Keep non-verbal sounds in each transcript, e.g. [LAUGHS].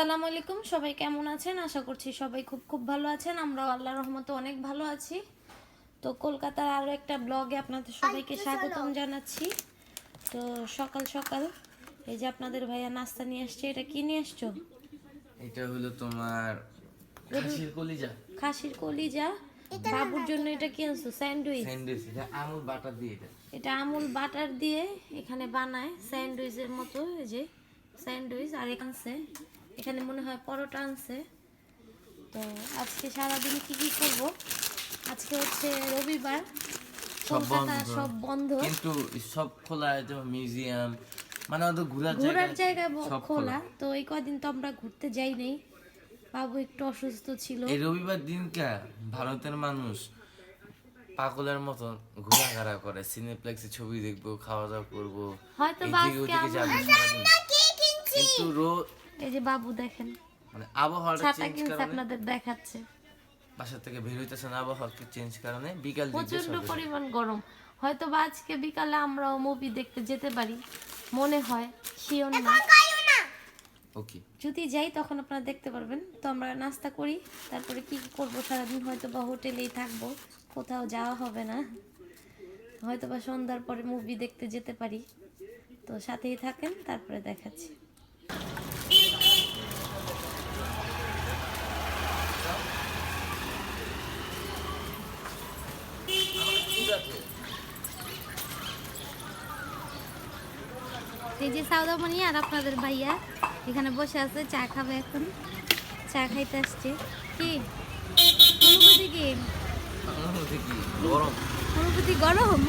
আসসালামু আলাইকুম। সবাই কেমন আছেন? আশা করছি সবাই খুব খুব ভালো আছেন। আমরা আল্লাহর রহমতে অনেক ভালো আছি। তো কলকাতার আরও একটা ব্লগে আপনাদের সবাইকে স্বাগতম জানাচ্ছি। তো সকাল সকাল এই যে আপনাদের ভাইয়া নাস্তা নিয়ে আসছে এটা কি নিয়ে আসছো? এটা হলো তোমার খাসির কলিজা। খাসির কলিজা। বাবুর জন্য এটা কি আনছো? স্যান্ডউইচ। স্যান্ডউইচ এটা আমুল বাটার দিয়ে এটা। এটা আমুল বাটার দিয়ে এখানে বানায় স্যান্ডউইচের মতো এই যে স্যান্ডউইচ আর এখানে এখানে মনে হয় পরোটা আনছে। তো আজকে সারাদিন কি কি করব? আজকে হচ্ছে রবিবার। সব কলকাতা বন্ধ। সব বন্ধ। কিন্তু সব খোলা যেমন মিউজিয়াম মানে ওদের ঘোরার ঘোরার জায়গা জায়গা সব খোলা। তো এই কদিন তো আমরা ঘুরতে যাই নাই বাবু একটু অসুস্থ ছিল। এই রবিবার দিনকা ভারতের মানুষ পাগলের মতন ঘোরাঘেরা করে। সিনেপ্লেক্সে ছবি দেখব খাওয়া দাওয়া করব হয়তো। কিন্তু রো এই যে বাবু দেখেন। মানে আবহাওয়াটা চেঞ্জ কারণে আপনাদের দেখাচ্ছে। বাসা থেকে বের হইতেছে না আবহাওয়া চেঞ্জ কারণে? বিকাল প্রচণ্ড পরিমাণ গরম। হয়তো বা আজকে বিকালে আমরাও মুভি দেখতে যেতে পারি। মনে হয় শিওর না। ওকে। যদি যাই তখন আপনারা দেখতে পারবেন। তো আমরা নাস্তা করি তারপরে কি কি করব? সারাদিন হয়তো বা হোটেলেই থাকব। কোথাও যাওয়া হবে না। হয়তো বা সন্ধ্যার পরে মুভি দেখতে যেতে পারি। তো সাথেই থাকেন তারপরে দেখাচ্ছি। এই যে সাউদামণি আর আপনাদের ভাইয়া এখানে বসে আছে চা খাবে এখন। চা খাইতে আসছে। কি? অনুভূতি কি? অনুভূতি গরম।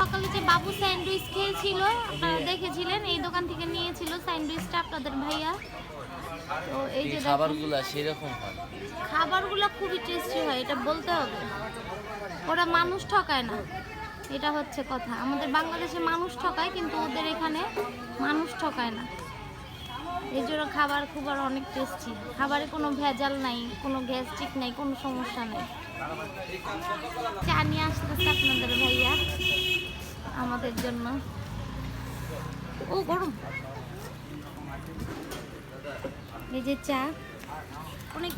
সকালে যে বাবু স্যান্ডউইচ খেয়েছিল আপনারা দেখেছিলেন এই দোকান থেকে নিয়েছিল স্যান্ডউইচটা আপনাদের ভাইয়া। তো এই যে সেরকম হয়। খাবারগুলো খুবই টেস্টি হয় এটা বলতে হবে। ওরা মানুষ ঠকায় না। এটা হচ্ছে কথা। আমাদের বাংলাদেশে মানুষ ঠকায়, কিন্তু ওদের এখানে মানুষ ঠকায় না। এই জন্য খাবার খুব অনেক টেস্টি খাবারে কোনো ভেজাল নাই, কোনো গ্যাস্ট্রিক নাই, কোনো সমস্যা নেই। চা নিয়ে আসতেছে আপনাদের ভাইয়া, আমাদের জন্য। ও, গরম। এই যে চা, অনেক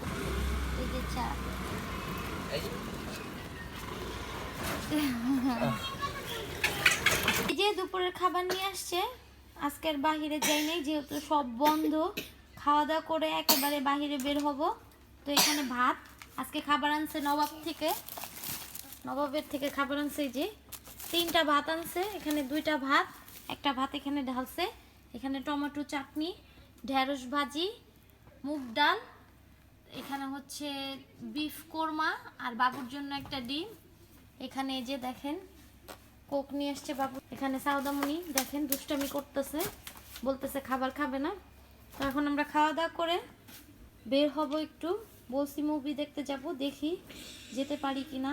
এই যে চা। যে দুপুরের খাবার নিয়ে আসছে, আজকের বাহিরে যাই নাই, যেহেতু সব বন্ধ, খাওয়া দাওয়া করে একেবারে বাহিরে বের হব। তো এখানে ভাত, আজকে খাবার আনছে নবাব থেকে। নবাবের থেকে খাবার আনছে যে, তিনটা ভাত আনছে, এখানে দুইটা ভাত, একটা ভাত এখানে ঢালছে। এখানে টমেটো চাটনি, ঢেঁড়স ভাজি, মুগ ডাল, এখানে হচ্ছে বিফ কোরমা আর বাবুর জন্য একটা ডিম। এখানে এই যে দেখেন, কোক নিয়ে আসছে বাবু। এখানে সাউদামণি দেখেন, দুষ্টামি করতেছে, বলতেছে খাবার খাবে না। তো এখন আমরা খাওয়া দাওয়া করে বের হব একটু। বলছি মুভি দেখতে যাব, দেখি যেতে পারি কিনা।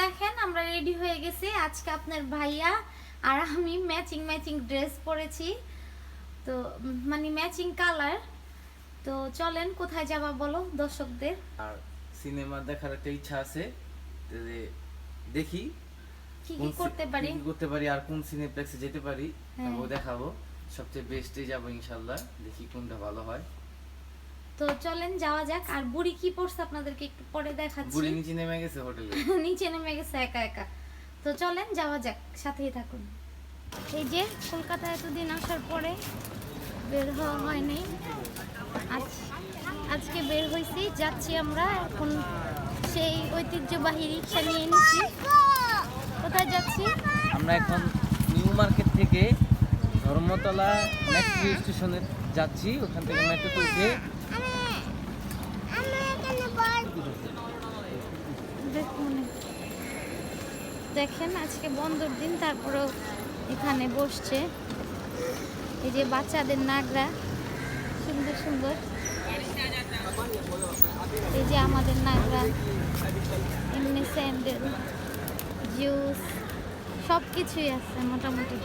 দেখেন, আমরা রেডি হয়ে গেছি। আজকে আপনার ভাইয়া আর আমি ম্যাচিং ম্যাচিং ড্রেস পরেছি। তো মানে ম্যাচিং কালার তো চলেন, কোথায় যাবা বলো দর্শকদের? আর সিনেমা দেখার একটা ইচ্ছা আছে। দেখি কি কি করতে পারি? করতে পারি আর কোন সিনেপ্লেক্সে যেতে পারি হ্যাঁ। ও দেখাবো। সবচেয়ে বেস্টে যাব ইনশাল্লাহ দেখি কোনটা ভালো হয়। তো চলেন যাওয়া যাক। আর বুড়ি কি পড়ছে আপনাদেরকে একটু পরে দেখাচ্ছি। বুড়ি নিচে নেমে গেছে হোটেলে। [LAUGHS] নিচে নেমে গেছে একা একা। তো চলেন যাওয়া যাক সাথেই থাকুন। এই যে কলকাতা এতদিন আসার পরে বের হওয়া হয়নি আজ আজকে বের হয়েছি যাচ্ছি আমরা এখন সেই ঐতিহ্যবাহী রিক্সা নিয়ে নিচ্ছি। কোথায় যাচ্ছি? আমরা এখন নিউ মার্কেট থেকে ধর্মতলা মেট্রো স্টেশনে যাচ্ছি। ওখান থেকে মেট্রোতে উঠে দেখেন আজকে বন্ধর দিন তারপরেও এখানে বসছে। এই যে বাচ্চাদের নাগরা সুন্দর সুন্দর। এই যে আমাদের নাগরা এমনি স্যান্ডেল জুস সব কিছুই আছে মোটামুটি।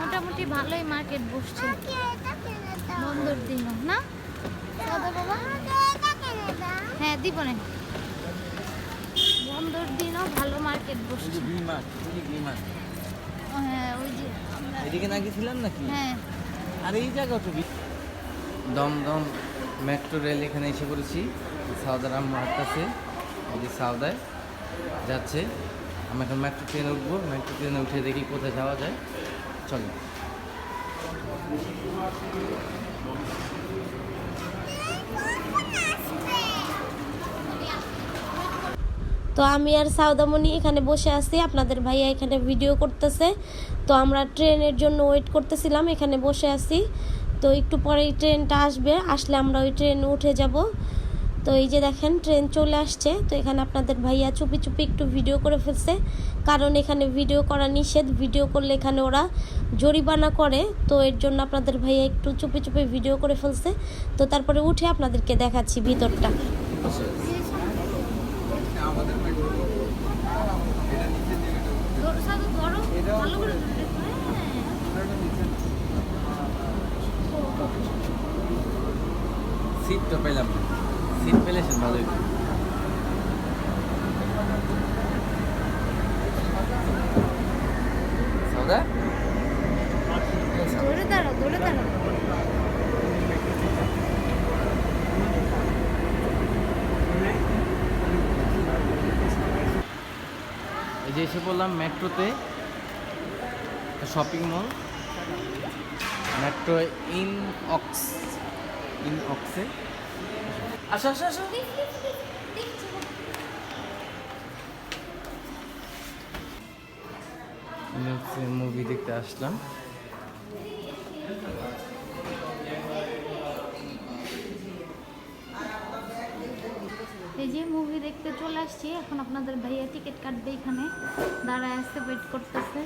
মোটামুটি ভালোই মার্কেট বসছে। বন্ধর দিনও না? বাবা হ্যাঁ দিব না। বন্ধর দিনও ভালো মার্কেট বসছে। হ্যাঁ ওই যে আমরা এদিকে না গেছিলাম নাকি? হ্যাঁ। আর এই জায়গা ছবি দমদম মেট্রো রেল এখানে এসে পড়েছি। সাউদার আম্মু হাঁটতেছে, এই যে সাউদায় যাচ্ছে। আমি এখন মেট্রো ট্রেনে উঠবো। মেট্রো ট্রেনে উঠে দেখি কোথায় যাওয়া যায়। চলো। তো আমি আর সাউদামণি এখানে বসে আছি। আপনাদের ভাইয়া এখানে ভিডিও করতেছে। তো আমরা ট্রেনের জন্য ওয়েট করতেছিলাম। এখানে বসে আছি। তো একটু পরেই ট্রেনটা আসবে। আসলে আমরা ওই ট্রেনে উঠে যাব। তো এই যে দেখেন, ট্রেন চলে আসছে। তো এখানে আপনাদের ভাইয়া চুপি চুপি একটু ভিডিও করে ফেলছে। কারণ এখানে ভিডিও করা নিষেধ। ভিডিও করলে এখানে ওরা জরিমানা করে। তো এর জন্য আপনাদের ভাইয়া একটু চুপি চুপি ভিডিও করে ফেলছে। তো তারপরে উঠে আপনাদেরকে দেখাচ্ছি ভিতরটা। সিট তো পেলাম না। সিট পেলেছেন ভালোই দাঁড়াও দাঁড়াও। এই যে এসে বললাম মেট্রোতে shopping mall metro in ox ইন অক্সে আসো আসো আসো। মুভি দেখতে আসলাম। এই যে মুভি দেখতে চলে আসছি এখন আপনাদের ভাইয়া টিকিট কাটবে এখানে। দাঁড়ায় আসতে ওয়েট করতেছে।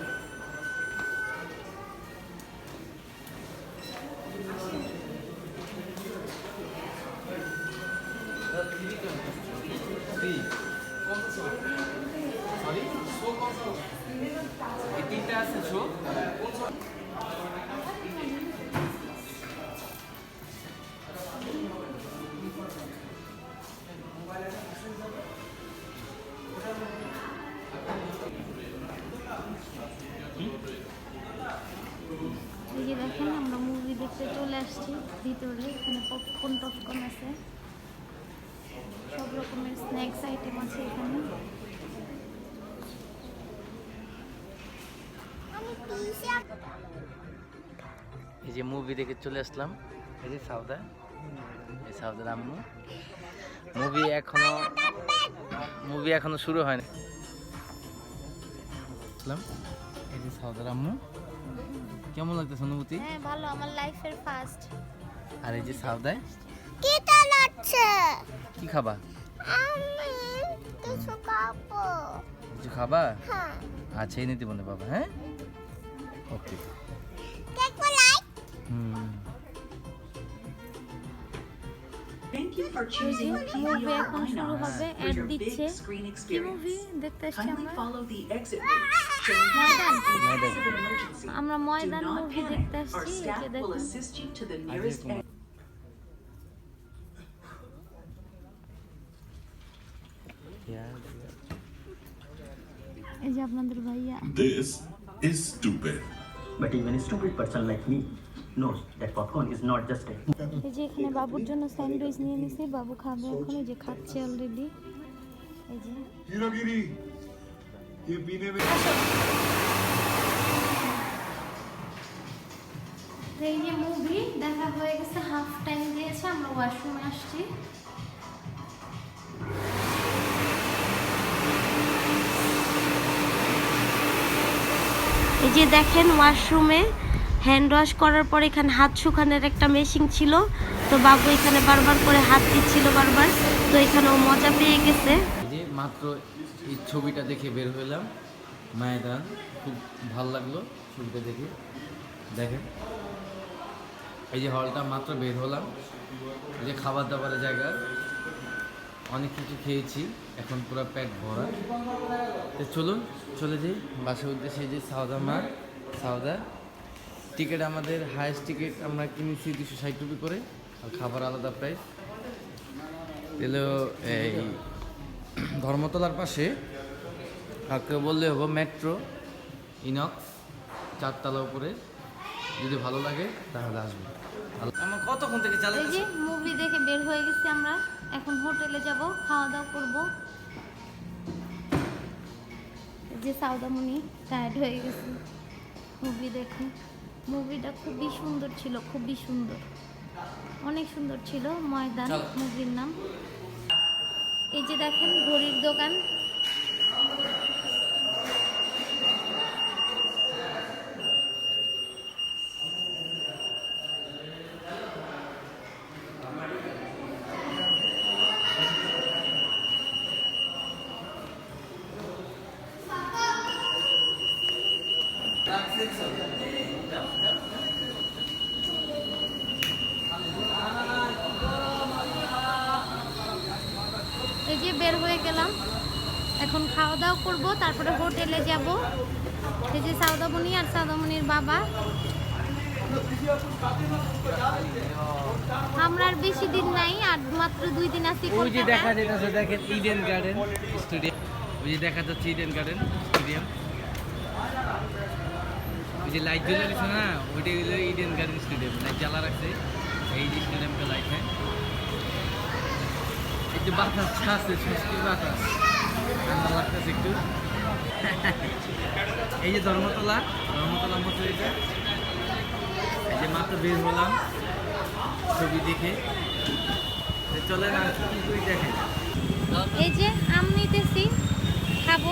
এই তিনটা আছে এই যে মুভি দেখে চলে আসলাম। এই যে সাউদা। এই সাউদার আম্মু। মুভি এখনও মুভি এখনও শুরু হয়নি। আসলাম। এই যে সাউদার আম্মু। কেমন লাগতেছে অনুভূতি? হ্যাঁ ভালো। আমার লাইফের ফার্স্ট আর এই যে সাউদায়? কি চালাচ্ছে কি খাবা? আমি কিছু খাব। কিছু খাবা? হ্যাঁ। আচ্ছা এই নিতে বলে বাবা হ্যাঁ? Okay cake like hmm Thank you for choosing movie PVR এখন শুরু Linux হবে for অ্যাড your দিচ্ছে big screen কি মুভি experience. দেখতে আসছি Kindly আমরা follow the exit routes shown Maidan Maidan. of an emergency. আমরা Do Maidan not movie panic. দেখতে Our আসছি এই staff যে will দেখুন assist you to the nearest তোমার- exit. এই যে আপনাদের ভাইয়া This is stupid. But even a stupid person like me knows that popcorn is not just a এই যে এখানে বাবুর জন্য স্যান্ডউইচ নিয়ে নিছি বাবু খাবে এখন এই যে খাচ্ছে অলরেডি এই যে हीरोगिरी ये पीने में তো এই যে মুভি দেখা হয়ে গেছে হাফ টাইম দিয়েছে আমরা ওয়াশরুমে আসছি যে দেখেন ওয়াশরুমে হ্যান্ড ওয়াশ করার পর এখানে হাত শুকানোর একটা মেশিন ছিল। তো বাবু এখানে বারবার করে হাত দিচ্ছিল বারবার। তো এখানে ও মজা পেয়ে গেছে। যে মাত্র এই ছবিটা দেখে বের হলাম ময়দান খুব ভালো লাগল ছবিটা দেখে। দেখেন। এই যে হলটা মাত্র বের হলাম। এই যে খাবার দাবারের জায়গা। অনেক কিছু খেয়েছি, এখন পুরো পেট ভরা। তো চলুন, চলে যাই। বাসার উদ্দেশ্যে যে সাউদা মার সাউদা টিকিট আমাদের হায়েস্ট টিকিট আমরা কিনেছি দুশো ষাট রুপি করে, আর খাবার আলাদা প্রাইস তাহলে এই ধর্মতলার পাশে, কাউকে বললে হব মেট্রো ইনক্স চারতলা উপরে। যদি ভালো লাগে, তাহলে আসবে। কতক্ষণ থেকে যে মুভি দেখে বের হয়ে গেছি আমরা। এখন হোটেলে যাব খাওয়া দাওয়া করব। এই যে সাউদামণি টায়ার্ড হয়ে গেছে। মুভি দেখে। মুভিটা খুবই সুন্দর ছিল খুবই সুন্দর। অনেক সুন্দর ছিল ময়দান মুভির নাম। এই যে দেখেন ঘড়ির দোকান। এই যে বের হয়ে গেলাম। এখন খাওয়া দাওয়া করব তারপরে হোটেলে যাব। এই যে সাউদামণি আর সাউদামণির বাবা। আমরা আর বেশি দিন নাই আর মাত্র দুই দিন আছি ওই যে দেখা। যেতেছে দেখেন ইডেন গার্ডেন স্টেডিয়াম ওই যে দেখা যাচ্ছে ইডেন গার্ডেন স্টেডিয়াম যে লাইট জ্বলে গেছে না ওইটা হলো ইডেন গার্ডেন স্টেডিয়াম লাইট জ্বালা রাখছে। এই যে স্টেডিয়ামটা লাইট হ্যাঁ? একটু বাতাস ছাড়ছে সুস্থির বাতাস। ঠান্ডা লাগতেছে একটু। এই যে ধর্মতলা ধর্মতলা মতো এটা। এই যে মাত্র বের হলাম ছবি দেখে। তো চলেন আর কি দেখেন। এই যে আম নিতেছি, খাব।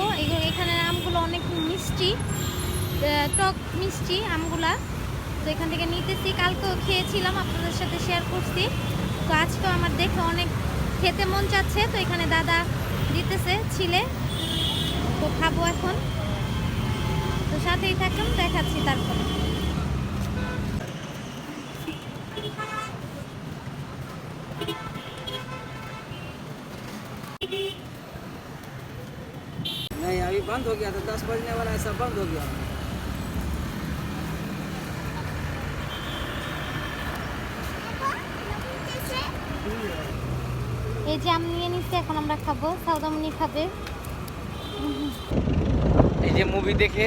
এখানে আমগুলো অনেক মিষ্টি। টক মিষ্টি আমগুলা তো এখান থেকে নিতেছি কালকেও খেয়েছিলাম আপনাদের সাথে শেয়ার করছি তো আজকেও আমার দেখে অনেক খেতে মন চাচ্ছে তো এখানে দাদা দিতেছে ছিলে তো খাবো এখন তো সাথেই থাকুন দেখাচ্ছি তারপরে नहीं अभी बंद हो गया था दस बजने वाला ऐसा बंद हो गया এই যে আম নিয়ে নিচ্ছি এখন আমরা খাব। সাউদামনি খাবে। এই যে মুভি দেখে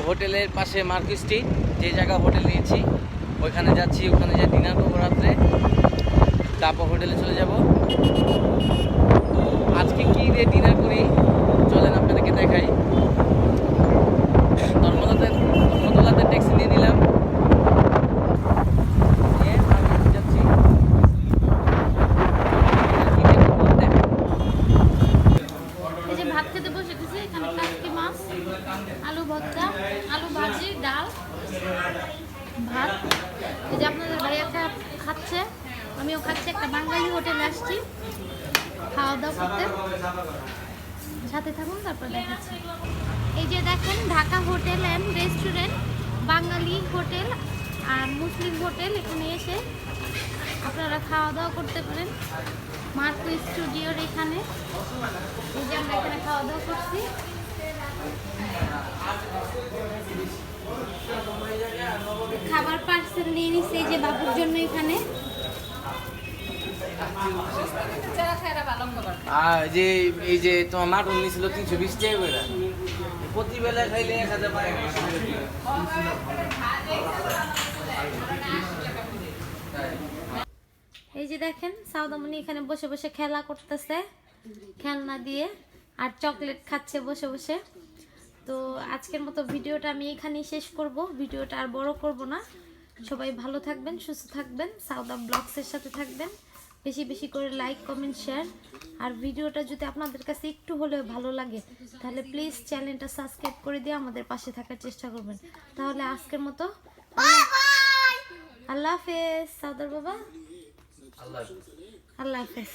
হোটেলের পাশে মার্কেট স্ট্রিট, যে জায়গা হোটেল নিয়েছি, ওইখানে যাচ্ছি, ওখানে যে ডিনার করব রাত্রে, তারপর হোটেলে চলে যাব আজকে কি দিয়ে ডিনার করি চলেন আপনাদেরকে দেখাই ধর্মতলাতে ধর্মতলাতে ট্যাক্সি নিয়ে নিলাম নিয়ে আমি যাচ্ছি কি দিয়ে খাব দেখাই। এই যে ভাত খেতে বসে গেছি এখানে কাটকি মাছ আলু ভর্তা আলু ভাজি ডাল ভাত এই যে আপনাদের ভাইয়া খা- খাচ্ছে আমিও খাচ্ছি একটা বাঙালি হোটেলে আসছি। খাওয়া দাওয়া করতে। সাথে থাকুন, তারপর দেখাচ্ছি। এই যে দেখেন, ঢাকা হোটেল অ্যান্ড রেস্টুরেন্ট বাঙালি হোটেল আর মুসলিম হোটেল এখানে এসে আপনারা খাওয়া দাওয়া করতে পারেন। মার্কো স্টুডিওর এখানে। এই যে আমরা এখানে খাওয়া দাওয়া করছি। খাবার পার্সেল নিয়ে নিচ্ছে এই যে বাবুর জন্য এখানে। এই যে তোমার এই যে দেখেন সাউদামণি এখানে বসে বসে খেলা করতেছে, খেলনা দিয়ে, আর চকলেট খাচ্ছে বসে বসে। তো আজকের মতো ভিডিওটা আমি এখানেই শেষ করব। ভিডিওটা আর বড় করব না। সবাই ভালো থাকবেন, সুস্থ থাকবেন। সাউদা ব্লগসের সাথে থাকবেন। বেশি বেশি করে লাইক কমেন্ট শেয়ার আর ভিডিওটা যদি আপনাদের কাছে একটু হলেও ভালো লাগে তাহলে প্লিজ চ্যানেলটা সাবস্ক্রাইব করে দিয়ে আমাদের পাশে থাকার চেষ্টা করবেন। তাহলে আজকের মতো আল্লাহ হাফেজ। সাউদার বাবা। আল্লাহ আল্লাহ হাফেজ।